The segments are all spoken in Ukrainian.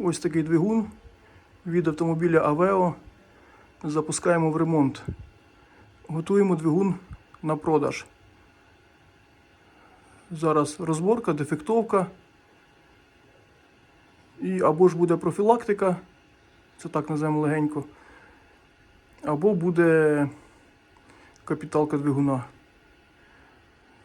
Ось такий двигун від автомобіля Aveo. Запускаємо в ремонт. Готуємо двигун на продаж. Зараз розборка, дефектовка. І або ж буде профілактика, це так називаємо легенько, або буде капіталка двигуна.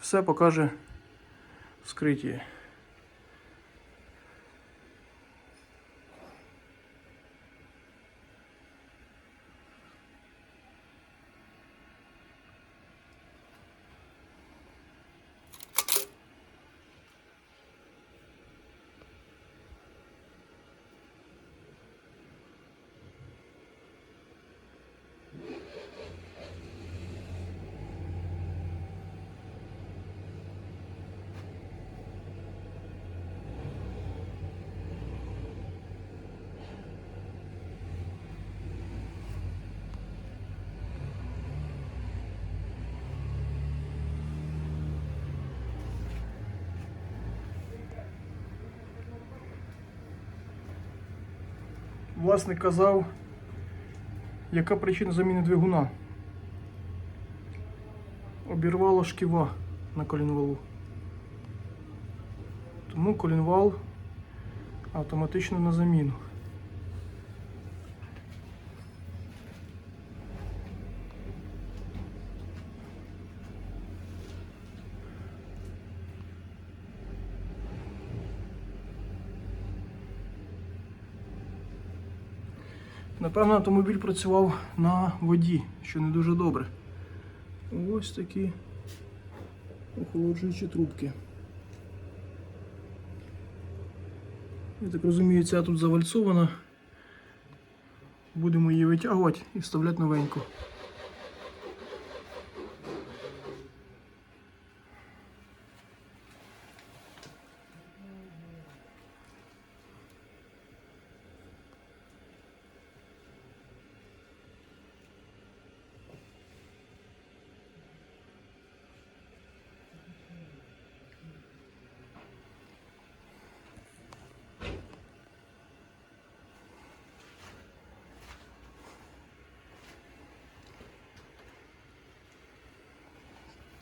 Все покаже вскриття. Власник казав, яка причина заміни двигуна. Обірвало шківа на колінвалу. Тому колінвал автоматично на заміну. Напевно, автомобіль працював на воді, що не дуже добре. Ось такі охолоджуючі трубки. Я так розумію, ця тут завальцована. Будемо її витягувати і вставляти новеньку.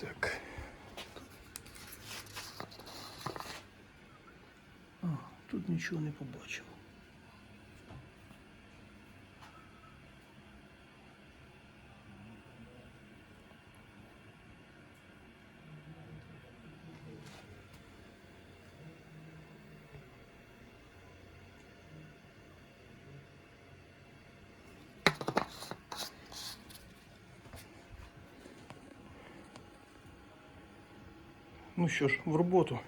Так. А, тут нічого не побачив. Ну що ж, в роботу.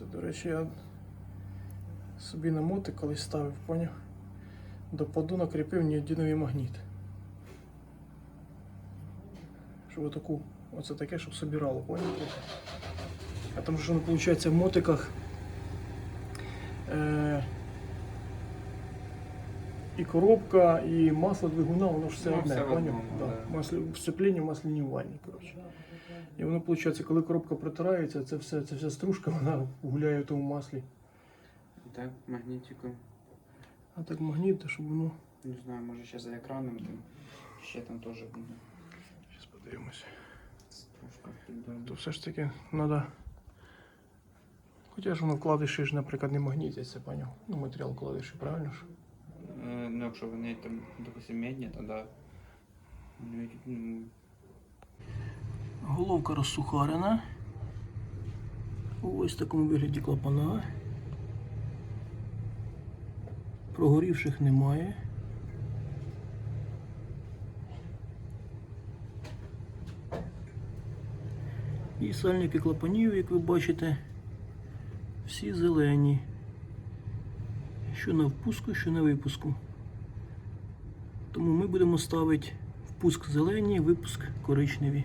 Це, до речі, я собі на мотик колись ставив, поняв? До поду накріпив ніодіновий магніт. Щоб отаку, оце таке, щоб собирало, поняв? А там що, ну, виходить, в мотиках е- і коробка, і масло двигуна, воно ж все Ну, одне, все в поняв? одному, Да. да. Сцепління, коротше. І воно виходить, коли коробка протирається, це все, це вся стружка, вона гуляє в тому маслі. Так, магнітиком. А так магніт, то щоб воно. Не знаю, може ще за екраном там. Ще там теж буде. Зараз подивимося. Підберемо. То все ж таки треба. Хоча ж воно вкладиші ж, наприклад, не магнітяться, поняв? Ну, матеріал вкладиші, правильно ж? Ну, якщо вони там, допустим, медні, то да. Ну, ну, Головка розсухарена. Ось в такому вигляді клапана. Прогорівших немає. І сальники клапанів, як ви бачите, всі зелені. Що на впуску, що на випуску. Тому ми будемо ставити впуск зелені, випуск коричневі.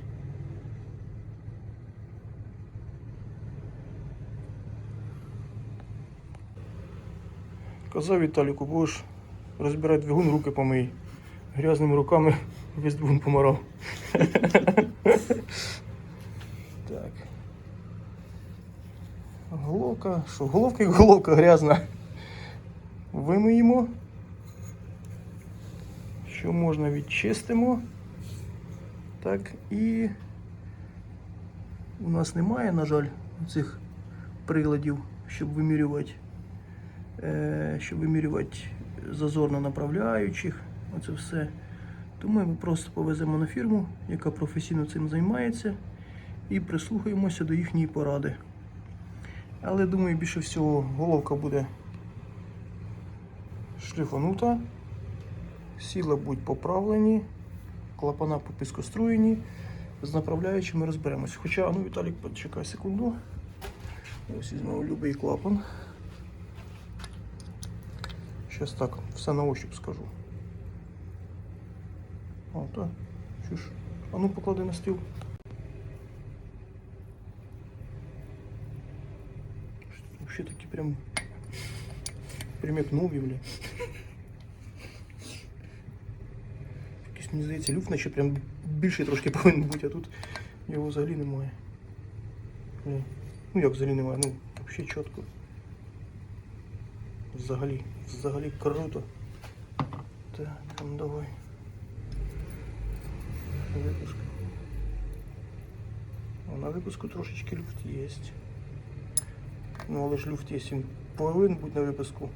Казав Віталіку, будеш розбирати двигун, руки помий. Грязними руками весь двигун помирав. так. Головка. Що, головка і головка грязна. Вимиємо. Що можна відчистимо. Так, і у нас немає, на жаль, цих приладів, щоб вимірювати е, щоб вимірювати зазорно направляючих, оце все. Тому ми просто повеземо на фірму, яка професійно цим займається, і прислухаємося до їхньої поради. Але думаю, більше всього головка буде шліфанута, сіла будуть поправлені, клапана попіскоструєні, з направляючими розберемося. Хоча, ну Віталік, почекай секунду. Ось візьмемо любий клапан. Сейчас так, все на ощупь скажу. О, так. Чуш. А ну поклади на стіл. Вообще такі прям. Прям як нові, бля. Якийсь, мені здається, люфт наче прям більший трошки повинен бути, а тут його взагалі немає. Бля. Ну як взагалі немає, ну взагалі чітко. Взагалі, взагалі круто. Так, там давай. Випуск. О, на випуску трошечки люфт є. Ну, але ж люфт є, він повинен бути на випуску.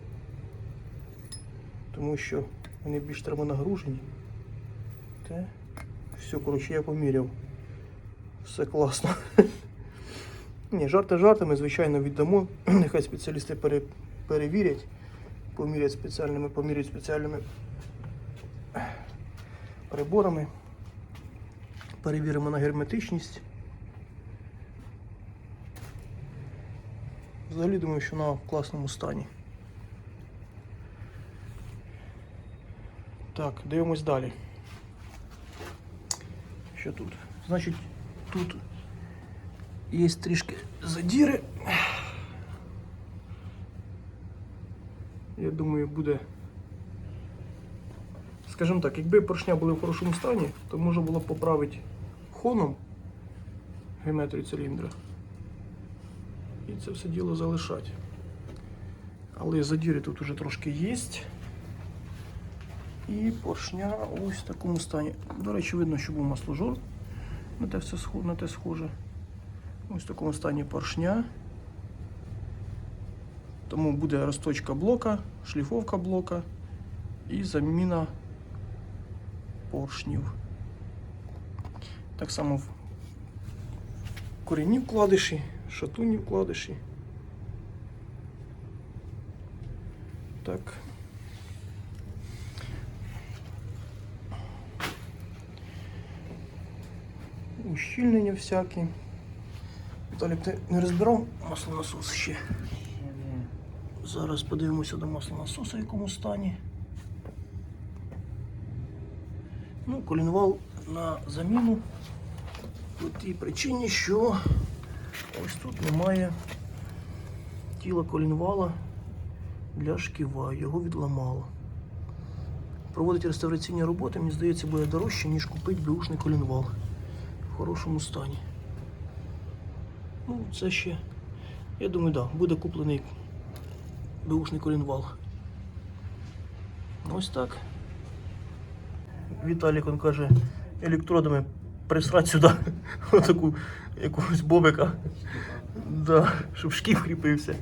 Тому що вони більш термонагружені. Так. Все, коротше, я поміряв. Все класно. Ні, жарти жартами, звичайно, віддамо. Нехай спеціалісти пере, перевірять, помірять спеціальними, поміряють спеціальними приборами. Перевіримо на герметичність. Взагалі думаю, що вона в класному стані. Так, дивимось далі. Що тут? Значить, тут є трішки задіри. Я думаю, буде. Скажімо так, якби поршня були в хорошому стані, то можна було поправити хоном геометрію циліндра. І це все діло залишати. Але задіри тут уже трошки є. І поршня ось в такому стані. До речі, видно, що був масложор. На те все на те схоже. Ось в такому стані поршня. Тому буде розточка блока, шліфовка блока і заміна поршнів. Так само в корінні вкладиші, шатунні вкладиші. Так. Ущільнення всякі. Віталік, ти не розбирав маслонасос ще? Зараз подивимося до маслонасоса, в якому стані. Ну, колінвал на заміну. По тій причині, що ось тут немає тіла колінвала для шківа, його відламало. Проводити реставраційні роботи, мені здається, буде дорожче, ніж купити беушний колінвал хорошому стані. Ну, це ще, я думаю, да, буде куплений беушний колінвал. Ось так. Віталік він каже, електродами присрать сюди отаку якогось бобика. Да, щоб шків кріпився.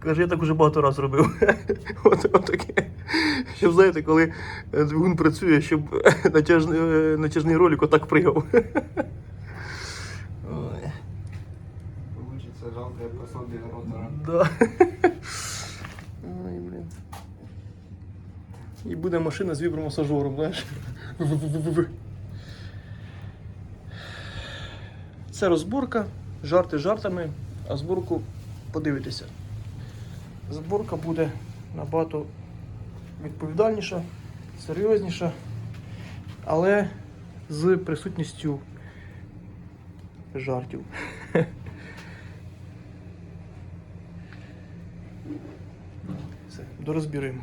Каже, я так уже багато разів робив. От, отаке. Щоб знаєте, коли е, двигун працює, щоб натяжний, е, натяжний ролик отак пригав. Ой, Получится жалкое пособие ротора. Да. Ой, блін. І буде машина з вібромасажером, знаєш. Це розборка, жарти жартами, а зборку подивитися. Зборка буде набагато відповідальніша, серйозніша, але з присутністю жартів. Все, дорозбіруємо.